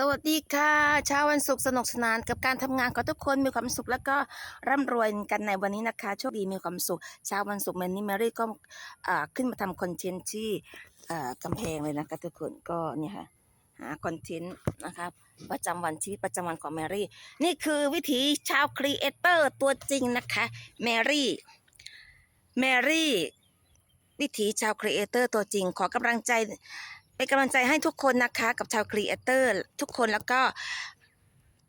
สวัสดีค่ะเช้าวันศุกร์สนุกสนานกับการทำงานของทุกคนมีความสุขแล้วก็ร่ำรวยกันในวันนี้นะคะโชคดีมีความสุขเช้าวันศุกร์แมนนี่แมรี่ก็ขึ้นมาทำคอนเทนต์ที่อ่ากำแพงเลยนะคะทุกคนก็เนี่ยค่ะหาคอนเทนต์นะครับประจำวันชีวิตประจำวันของแมรี่ นี่คือวิถีชาวครีเอเตอร์ตัวจริงนะคะแมรี่แมรี่วิถีชาวครีเอเตอร์ตัวจริงขอกำลังใจ เป็นกำลังใจให้ทุกคนนะคะกับชาวครีเอเตอร์ทุกคนแล้วก็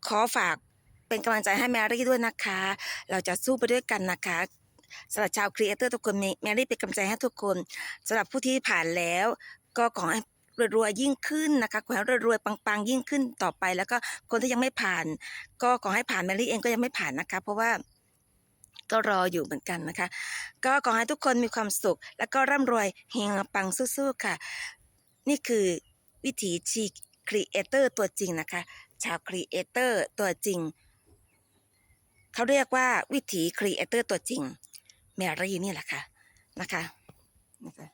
ขอฝากเป็นกำลังใจให้แมรี่ด้วยนะคะ เราจะสู้ไปด้วยกันนะคะสำหรับชาวครีเอเตอร์ทุกคนมีแมรี่เป็นกำลังใจให้ทุกคนสำหรับผู้ที่ผ่านแล้ว ก็ขอให้รวยๆยิ่งขึ้นนะคะขอให้รวยๆปังๆ ยิ่งขึ้นต่อไป แล้วก็คนที่ยังไม่ผ่าน ก็ขอให้ผ่านแมรี่เองก็ยังไม่ผ่านนะคะ เพราะว่าก็รออยู่เหมือนกันนะคะ ก็ขอให้ทุกคนมีความสุข แล้วก็ร่ำรวยเฮงปังสู้ๆค่ะ นี่คือวิถีชีครีเอเตอร์ตัวจริงนะคะ ชาวครีเอเตอร์ตัวจริง เขาเรียกว่าวิถีครีเอเตอร์ตัวจริง แมรี่นี่แหละค่ะนะคะนะคะ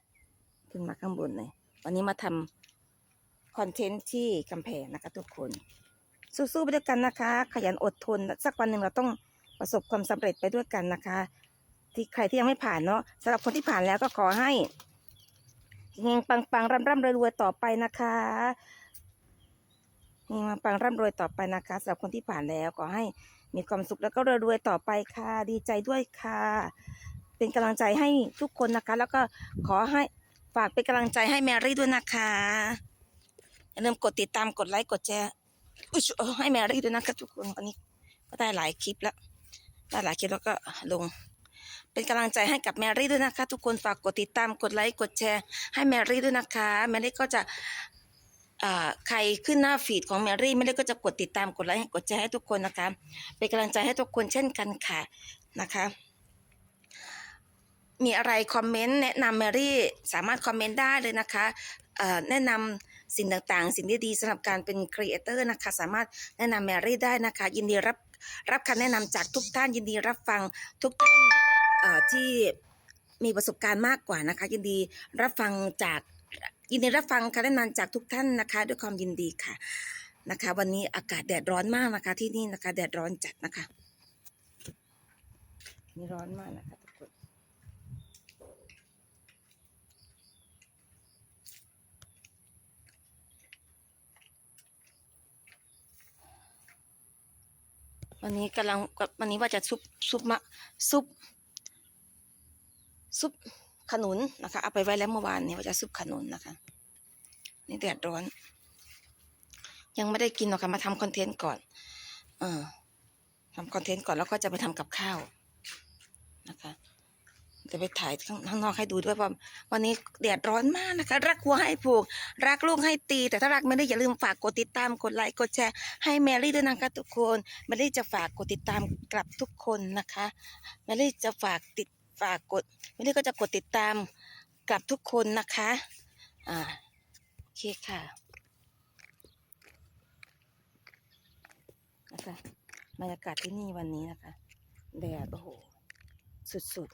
ขึ้นมาข้างบนเลยวันนี้มาทำคอนเทนต์ที่กำแพงนะคะทุกคน สู้ๆไปด้วยกันนะคะ ขยันอดทน สักวันหนึ่งเราต้องประสบความสำเร็จไปด้วยกันนะคะ ที่ใครที่ยังไม่ผ่านเนาะสำหรับคนที่ผ่านแล้วก็ขอให้ เฮงปังปังร่ำร่ำรวยรวยต่อไปนะคะเฮงปังปังร่ำรวยต่อไปนะคะสำหรับคนที่ผ่านแล้วขอให้มีความสุขแล้วก็รวยรวยต่อไปค่ะ ดีใจด้วยค่ะ เป็นกำลังใจให้ทุกคนนะคะ แล้วก็ขอให้ฝากเป็นกำลังใจให้แมรี่ด้วยนะคะอย่าลืมกดติดตามกดไลค์กดแชร์อุ๊ยให้แมรี่ด้วยนะคะทุกคนวันนี้ก็ได้หลายคลิปแล้วได้หลายคลิปแล้วก็ลง เป็นกำลังใจให้กับแมรี่ด้วยนะคะ ทุกคนฝากกดติดตามกดไลค์กดแชร์ ให้แมรี่ด้วยนะคะแมรี่ก็จะใครขึ้นหน้าฟีดของแมรี่แมรี่ก็จะกดติดตามกดไลค์กดแชร์ให้ทุกคนนะคะ เป็นกำลังใจให้ทุกคนเช่นกันค่ะนะคะ มีอะไรคอมเมนต์แนะนำแมรี่สามารถคอมเมนต์ได้เลยนะคะแนะนำสิ่งต่างๆ สิ่งดีๆสำหรับการเป็นครีเอเตอร์นะคะ สามารถแนะนำแมรี่ได้นะคะ ยินดีรับรับคำแนะนำจากทุกท่านยินดีรับฟังทุกท่าน ที่มีประสบการณ์มากกว่านะคะ ยินดีรับฟังจากยินดีรับฟังคำแนะนำจากทุกท่านนะคะ ด้วยความยินดีค่ะนะคะ วันนี้อากาศแดดร้อนมากนะคะ ที่นี่นะคะ แดดร้อนจัดนะคะนี่ร้อนมากนะคะทุกคนวันนี้กำลังวันนี้ว่าจะซุปซุปมะซุป ซุปขนุนนะคะ เอาไปไว้แล้วเมื่อวานเนี้ว่าจะซุปขนุนนะคะ นี่แดดร้อน ยังไม่ได้กินหรอกค่ะมาทำคอนเทนต์ก่อน เออทำคอนเทนต์ก่อนแล้วก็จะไปทำกับข้าวนะคะจะไปถ่ายข้างนอกให้ดูด้วยว่าวันนี้แดดร้อนมากนะคะ รักวัวให้ผูก รักลูกให้ตี แต่ถ้ารักไม่ได้อย่าลืมฝากกดติดตามกดไลค์กดแชร์ให้แมรี่ด้วยนะคะทุกคนแมรี่จะฝากกดติดตามกลับทุกคนนะคะแมรี่จะฝากติด ฝากกดแมรี่ก็จะกดติดตามกับทุกคนนะคะ อ่าโอเคค่ะนะคะบรรยากาศที่นี่วันนี้นะคะ แดดโอ้โห สุด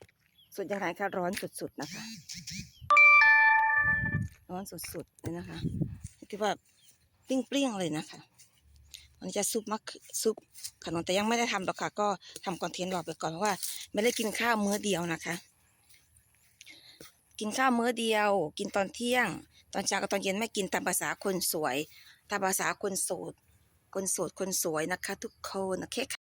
ๆ สุดย่างไรคะร้อนสุดๆนะคะ ร้อนสุดๆเลยนะคะ ที่ว่าเปรี้ยงๆเลยนะคะ วันนี้จะซุปมะเขือซุปขนมแต่ยังไม่ได้ทำหรอกค่ะ ก็ทำคอนเทนต์รอไปก่อนเพราะว่า ไม่ได้กินข้าวมื้อเดียวนะคะ กินข้าวมื้อเดียว กินตอนเที่ยง ตอนเช้ากับตอนเย็นไม่กินตามภาษาคนสวย ตามภาษาคนโสดคนโสดคนสวยนะคะ ทุกคนโอเคค่ะ